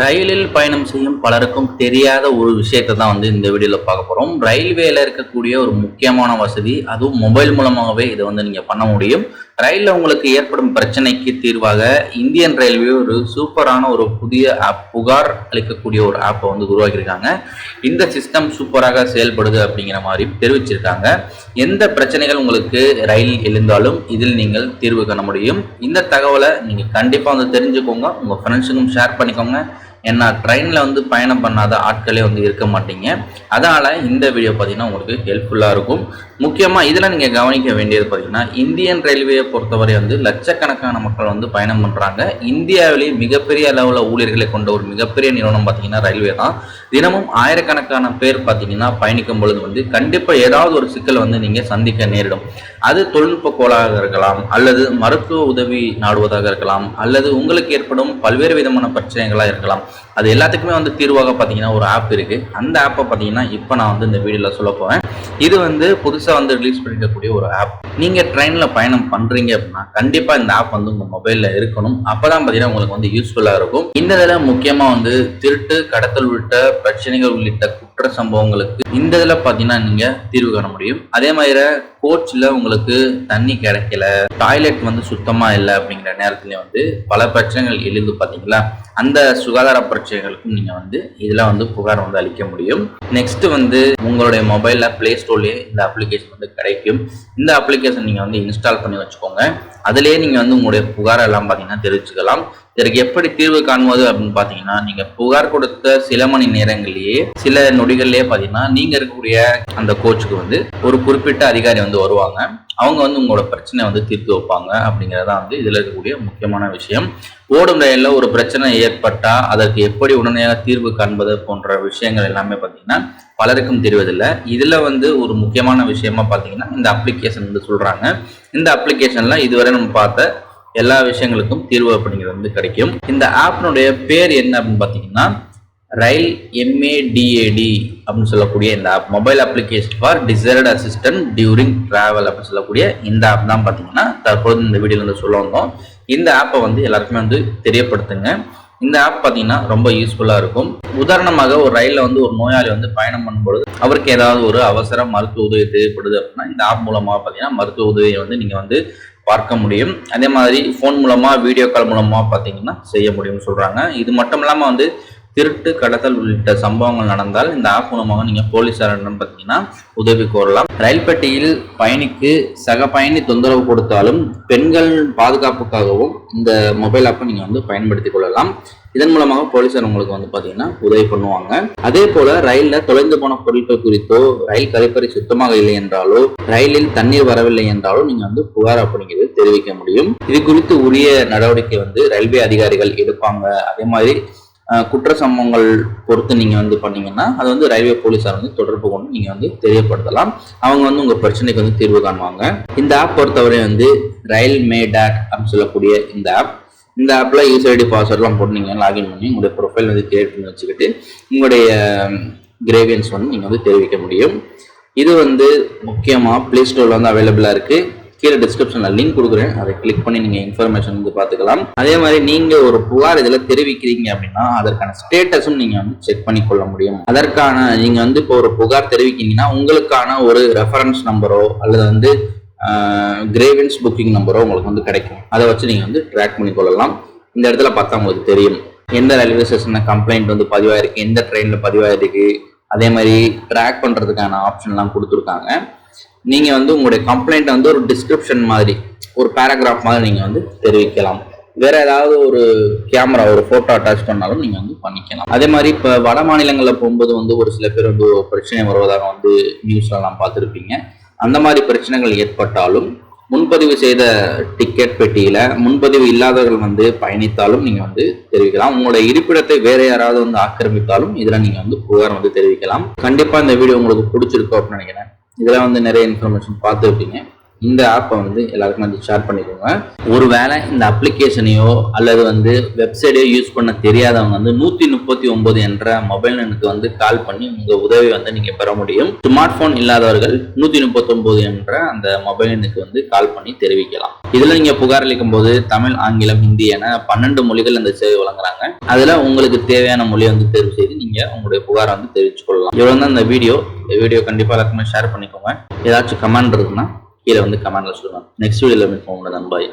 ரயிலில் பயணம் செய்யும் பலருக்கும் தெரியாத ஒரு விஷயத்தை தான் வந்து இந்த வீடியோவில் பார்க்க போகிறோம் ரயில்வேல இருக்கக்கூடிய ஒரு முக்கியமான வசதி அதுவும் மொபைல் மூலமாகவே இதை வந்து நீங்கள் பண்ண முடியும். ரயிலில் உங்களுக்கு ஏற்படும் பிரச்சனைக்கு தீர்வாக இந்தியன் ரயில்வே ஒரு சூப்பரான ஒரு புதிய ஆப் புகார் அளிக்கக்கூடிய ஒரு ஆப்பை வந்து உருவாக்கியிருக்காங்க. இந்த சிஸ்டம் சூப்பராக செயல்படுது அப்படிங்கிற மாதிரி தெரிவிச்சிருக்காங்க. எந்த பிரச்சனைகள் உங்களுக்கு ரயில் எழுந்தாலும் இதில் நீங்கள் தீர்வு காண முடியும். இந்த தகவலை நீங்கள் கண்டிப்பாக வந்து தெரிஞ்சுக்கோங்க. உங்கள் ஃப்ரெண்ட்ஸுக்கும் ஷேர் பண்ணிக்கோங்க. ஏன்னா ட்ரெயினில் வந்து பயணம் பண்ணாத ஆட்களே வந்து இருக்க மாட்டீங்க. அதனால் இந்த வீடியோ பார்த்தீங்கன்னா உங்களுக்கு ஹெல்ப்ஃபுல்லாக இருக்கும். முக்கியமாக இதில் நீங்கள் கவனிக்க வேண்டியது பார்த்தீங்கன்னா இந்தியன் ரயில்வேயை பொறுத்தவரை வந்து லட்சக்கணக்கான மக்கள் வந்து பயணம் பண்ணுறாங்க இந்தியாவிலேயே மிகப்பெரிய அளவில் ஊழியர்களை கொண்ட ஒரு மிகப்பெரிய நிறுவனம் பார்த்தீங்கன்னா ரயில்வே தான். தினமும் ஆயிரக்கணக்கான பேர் பார்த்தீங்கன்னா பயணிக்கும் பொழுது வந்து கண்டிப்பாக ஏதாவது ஒரு சிக்கல் வந்து நீங்கள் சந்திக்க நேரிடும். அது தொழில்நுட்ப கோளாக இருக்கலாம் அல்லது மருத்துவ உதவி நாடுவதாக இருக்கலாம் அல்லது உங்களுக்கு ஏற்படும் பல்வேறு விதமான பிரச்சனைகளாக இருக்கலாம். அது எல்லாத்துக்குமே வந்து தீர்வாக பார்த்தீங்கன்னா ஒரு ஆப் இருக்குது அந்த ஆப்பை பார்த்தீங்கன்னா இப்போ நான் வந்து இந்த வீடியோவில் சொல்ல போவேன் இது வந்து புதுசாக வந்து ரிலீஸ் பண்ணிக்கக்கூடிய ஒரு ஆப் நீங்கள் ட்ரெயினில் பயணம் பண்ணுறீங்க அப்படின்னா கண்டிப்பாக இந்த ஆப் வந்து உங்கள் மொபைலில் இருக்கணும். அப்போ தான் பார்த்தீங்கன்னா உங்களுக்கு வந்து யூஸ்ஃபுல்லாக இருக்கும். இந்த இதில் முக்கியமாக வந்து திருட்டு கடத்தல் உள்ளிட்ட பிரச்சனைகள் உள்ளிட்ட குற்ற சம்பவங்களுக்கு இந்த இதில் பார்த்தீங்கன்னா நீங்கள் தீர்வு காண முடியும். அதே மாதிரி கோச்சில் உங்களுக்கு தண்ணி கிடைக்கல டாய்லெட் வந்து சுத்தமாக இல்லை அப்படிங்கிற நேரத்துலேயும் வந்து பல பிரச்சனைகள் எழுது பார்த்தீங்களா அந்த சுகாதார பிரச்சனைகளுக்கும் நீங்கள் வந்து இதில் வந்து புகார் வந்து அளிக்க முடியும். நெக்ஸ்ட் வந்து உங்களுடைய மொபைலில் ப்ளே ஸ்டோர்லேயே இந்த அப்ளிகேஷன் வந்து கிடைக்கும். இந்த அப்ளிகேஷன் நீங்கள் வந்து இன்ஸ்டால் பண்ணி வச்சுக்கோங்க. அதிலேயே நீங்கள் வந்து உங்களுடைய புகார் எல்லாம் பார்த்தீங்கன்னா தெரிவிச்சுக்கலாம் இதற்கு எப்படி தீர்வு காண்பது அப்படின்னு பார்த்தீங்கன்னா நீங்கள் புகார் கொடுத்த சில மணி நேரங்களிலேயே சில நொடிகள்லேயே பார்த்தீங்கன்னா நீங்கள் இருக்கக்கூடிய அந்த கோச்சுக்கு வந்து ஒரு குறிப்பிட்ட அதிகாரி வந்து வருவாங்க. அவங்க வந்து உங்களோட பிரச்சனை வந்து தீர்த்து வைப்பாங்க அப்படிங்கிறதா வந்து இதில் இருக்கக்கூடிய முக்கியமான விஷயம். ஓடும் ரயிலில் ஒரு பிரச்சனை ஏற்பட்டால் அதற்கு எப்படி உடனடியாக தீர்வு காண்பது போன்ற விஷயங்கள் எல்லாமே பார்த்தீங்கன்னா பலருக்கும் தெரிவதில்லை. இதில் வந்து ஒரு முக்கியமான விஷயமா பார்த்தீங்கன்னா இந்த அப்ளிகேஷன் வந்து சொல்கிறாங்க இந்த அப்ளிகேஷனில் இதுவரை நம்ம பார்த்த எல்லா விஷயங்களுக்கும் தீர்வு அப்படிங்கிறது வந்து கிடைக்கும். இந்த ஆப்னுடைய பேர் என்ன அப்படின்னு பார்த்தீங்கன்னா ரயில் எம்ஏடிஏடி அப்படின்னு சொல்லக்கூடிய இந்த app mobile application for desired assistant during travel அப்படின்னு சொல்லக்கூடிய இந்த ஆப் தான் பார்த்தீங்கன்னா தற்போது இந்த வீடியோவில் வந்து சொல்ல வந்தோம். இந்த ஆப்பை வந்து எல்லாருக்குமே வந்து தெரியப்படுத்துங்க. இந்த ஆப் பார்த்தீங்கன்னா ரொம்ப யூஸ்ஃபுல்லாக இருக்கும். உதாரணமாக ஒரு ரயிலில் வந்து ஒரு நோயாளி வந்து பயணம் பண்ணும்பொழுது அவருக்கு ஏதாவது ஒரு அவசர மருத்துவ உதவி தேவைப்படுது அப்படின்னா இந்த ஆப் மூலமாக பார்த்தீங்கன்னா மருத்துவ உதவியை வந்து நீங்கள் வந்து பார்க்க முடியும். அதே மாதிரி ஃபோன் மூலமாக வீடியோ கால் மூலமாக பார்த்தீங்கன்னா செய்ய முடியும்னு சொல்கிறாங்க இது மட்டும் இல்லாமல் வந்து திருட்டு கடத்தல் உள்ளிட்ட சம்பவங்கள் நடந்தால் இந்த ஆப் மூலமாக நீங்கள் போலீஸாரிடம் பார்த்தீங்கன்னா உதவி கோரலாம். ரயில் பெட்டியில் பயணிக்கு சக பயணி தொந்தரவு கொடுத்தாலும் பெண்கள் பாதுகாப்புக்காகவும் இந்த மொபைல் ஆப்பை நீங்கள் வந்து பயன்படுத்தி கொள்ளலாம். இதன் மூலமாக போலீஸார் உங்களுக்கு வந்து பார்த்தீங்கன்னா உதவி பண்ணுவாங்க. அதே போல ரயிலில் தொலைந்து போன பொருட்கள் குறித்தோ ரயில் கழிப்பறை சுத்தமாக இல்லை என்றாலோ ரயிலில் தண்ணீர் வரவில்லை என்றாலோ நீங்கள் வந்து புகார் அப்படிங்கிறது தெரிவிக்க முடியும். இது குறித்து உரிய நடவடிக்கை வந்து ரயில்வே அதிகாரிகள் எடுப்பாங்க. அதே மாதிரி குற்ற சம்பவங்கள் பொறுத்து நீங்கள் வந்து பண்ணீங்கன்னா அது வந்து ரயில்வே போலீஸார் வந்து தொடர்பு கொண்டு நீங்கள் வந்து தெரியப்படுத்தலாம். அவங்க வந்து உங்கள் பிரச்சனைக்கு வந்து தீர்வு காணுவாங்க. இந்த ஆப் பொறுத்தவரை வந்து ரயில் மே டேட் அப்படின்னு சொல்லக்கூடிய இந்த ஆப் இந்த ஆப்பில் யூஸ் ஐடி பாஸ்வேர்ட்லாம் போட்டு நீங்கள் லாகின் பண்ணி உங்களுடைய ப்ரொஃபைல் வந்து கிரியேட் பண்ணி வச்சுக்கிட்டு உங்களுடைய கிரேவியன்ஸ் வந்து நீங்கள் வந்து தெரிவிக்க முடியும். இது வந்து முக்கியமாக ப்ளே ஸ்டோரில் வந்து அவைலபிளாக இருக்குது கீழே டிஸ்கிரிப்ஷனில் லிங்க் கொடுக்குறேன். அதை கிளிக் பண்ணி நீங்கள் இன்ஃபர்மேஷன் வந்து பார்த்துக்கலாம். அதே மாதிரி நீங்கள் ஒரு புகார் இதில் தெரிவிக்கிறீங்க அப்படின்னா அதற்கான ஸ்டேட்டஸும் நீங்கள் வந்து செக் பண்ணி கொள்ள முடியும். அதற்கான நீங்கள் வந்து இப்போ ஒரு புகார் தெரிவிக்கிறீங்கன்னா உங்களுக்கான ஒரு ரெஃபரன்ஸ் நம்பரோ அல்லது வந்து கிரேவன்ஸ் புக்கிங் நம்பரோ உங்களுக்கு வந்து கிடைக்கும். அதை வச்சு நீங்கள் வந்து ட்ராக் பண்ணி கொள்ளலாம். இந்த இடத்துல பார்த்தா உங்களுக்கு தெரியும். எந்த ரயில்வே ஸ்டேஷனில் கம்ப்ளைண்ட் வந்து பதிவாயிருக்கு எந்த ட்ரெயினில் பதிவாயிருக்கு அதே மாதிரி ட்ராக் பண்ணுறதுக்கான ஆப்ஷன்லாம் கொடுத்துருக்காங்க. நீங்கள் வந்து உங்களுடைய கம்ப்ளைண்ட் வந்து ஒரு டிஸ்கிரிப்ஷன் மாதிரி ஒரு பேராகிராஃப் மாதிரி நீங்கள் வந்து தெரிவிக்கலாம். வேற ஏதாவது ஒரு கேமரா ஒரு ஃபோட்டோ அட்டாச் பண்ணாலும் நீங்கள் வந்து பண்ணிக்கலாம். அதே மாதிரி இப்போ வட மாநிலங்களில் போகும்போது வந்து ஒரு சில பேர் வந்து பிரச்சனை வருவதாக வந்து நியூஸ்லலாம் பார்த்துருப்பீங்க. அந்த மாதிரி பிரச்சனைகள் ஏற்பட்டாலும் முன்பதிவு செய்த டிக்கெட் பெட்டியில முன்பதிவு இல்லாதவர்கள் வந்து பயணித்தாலும் நீங்க வந்து தெரிவிக்கலாம். உங்களுடைய இருப்பிடத்தை வேற யாராவது வந்து ஆக்கிரமித்தாலும் இதில் நீங்க வந்து புகார் வந்து தெரிவிக்கலாம். கண்டிப்பா இந்த வீடியோ உங்களுக்கு பிடிச்சிருக்கோம் அப்படின்னு நினைக்கிறேன். இதெல்லாம் வந்து நிறைய இன்ஃபர்மேஷன் பார்த்துருப்பீங்க இந்த ஆப்பை வந்து எல்லாருக்கும் வந்து ஷேர் பண்ணிக்கோங்க. ஒருவேளை இந்த அப்ளிகேஷனையோ அல்லது வந்து வெப்சைட்டையோ யூஸ் பண்ண தெரியாதவங்க வந்து நூற்றி முப்பத்தி ஒன்பது என்ற மொபைல் எண்ணுக்கு வந்து கால் பண்ணி உங்கள் உதவி வந்து நீங்கள் பெற முடியும். ஸ்மார்ட் ஃபோன் இல்லாதவர்கள் நூற்றி முப்பத்தொம்போது என்ற அந்த மொபைல் எண்ணுக்கு வந்து கால் பண்ணி தெரிவிக்கலாம். இதில் நீங்கள் புகார் அளிக்கும் போது தமிழ் ஆங்கிலம் ஹிந்தி என பன்னெண்டு மொழிகள் அந்த சேவை வழங்குறாங்க. அதில் உங்களுக்கு தேவையான மொழியை வந்து தேர்வு செய்து நீங்கள் உங்களுடைய புகாரை வந்து தெரிவிச்சு கொள்ளலாம் இவ்வளோ தான் இந்த வீடியோ வீடியோ கண்டிப்பாக எல்லாருக்குமே ஷேர் பண்ணிக்கோங்க. ஏதாச்சும் கமெண்ட் இருக்குன்னா கீழே வந்து கமெண்ட்ல சொல்லுங்கள் நெக்ஸ்ட் வீடியோவில் மீட் முடியாது நண்பாய்